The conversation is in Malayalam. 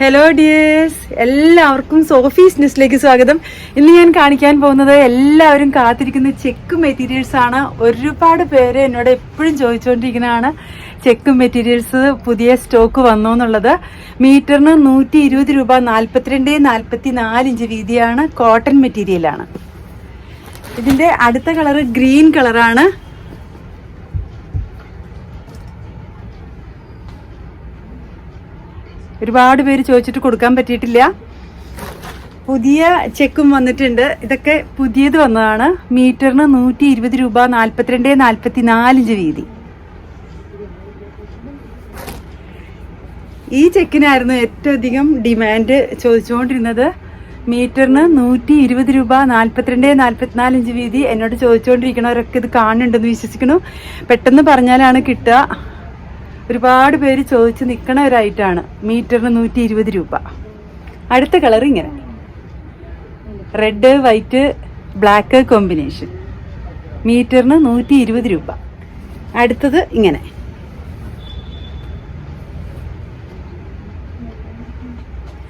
ഹലോ ഡിയേഴ്സ് എല്ലാവർക്കും സോഫീസ് ന്യൂസിലേക്ക് സ്വാഗതം. ഇന്ന് ഞാൻ കാണിക്കാൻ പോകുന്നത് എല്ലാവരും കാത്തിരിക്കുന്ന ചെക്ക് മെറ്റീരിയൽസ് ആണ്. ഒരുപാട് പേര് എന്നോട് എപ്പോഴും ചോദിച്ചുകൊണ്ടിരിക്കുന്നതാണ് ചെക്ക് മെറ്റീരിയൽസ് പുതിയ സ്റ്റോക്ക് വന്നു എന്നുള്ളത്. മീറ്ററിന് നൂറ്റി ഇരുപത് രൂപ നാൽപ്പത്തിരണ്ട് നാൽപ്പത്തി നാല് ഇഞ്ച് വീതിയാണ് കോട്ടൺ മെറ്റീരിയലാണ്. ഇതിന്റെ അടുത്ത കളറ് ഗ്രീൻ കളറാണ്. ഒരുപാട് പേര് ചോദിച്ചിട്ട് കൊടുക്കാൻ പറ്റിയിട്ടില്ല. പുതിയ ചെക്കും വന്നിട്ടുണ്ട്. ഇതൊക്കെ പുതിയത് വന്നതാണ്. മീറ്ററിന് നൂറ്റി ഇരുപത് രൂപ നാൽപ്പത്തിരണ്ട് നാൽപ്പത്തി നാലിഞ്ച് വീതി. ഈ ചെക്കിനായിരുന്നു ഏറ്റവും അധികം ഡിമാൻഡ് ചോദിച്ചുകൊണ്ടിരുന്നത്. മീറ്ററിന് നൂറ്റി ഇരുപത് രൂപ നാൽപ്പത്തിരണ്ട് നാൽപ്പത്തിനാല് ഇഞ്ച് വീതി എന്നോട് ചോദിച്ചുകൊണ്ടിരിക്കണവരൊക്കെ ഇത് കാണുന്നുണ്ടെന്ന് വിശ്വസിക്കുന്നു. പെട്ടെന്ന് പറഞ്ഞാലാണ് കിട്ടുക. ഒരുപാട് പേര് ചോദിച്ച് നിൽക്കണവരായിട്ടാണ് മീറ്ററിന് നൂറ്റി ഇരുപത് രൂപ. അടുത്ത കളർ ഇങ്ങനെ. Red white black combination. മീറ്ററിന് നൂറ്റി ഇരുപത് രൂപ. അടുത്തത് ഇങ്ങനെ.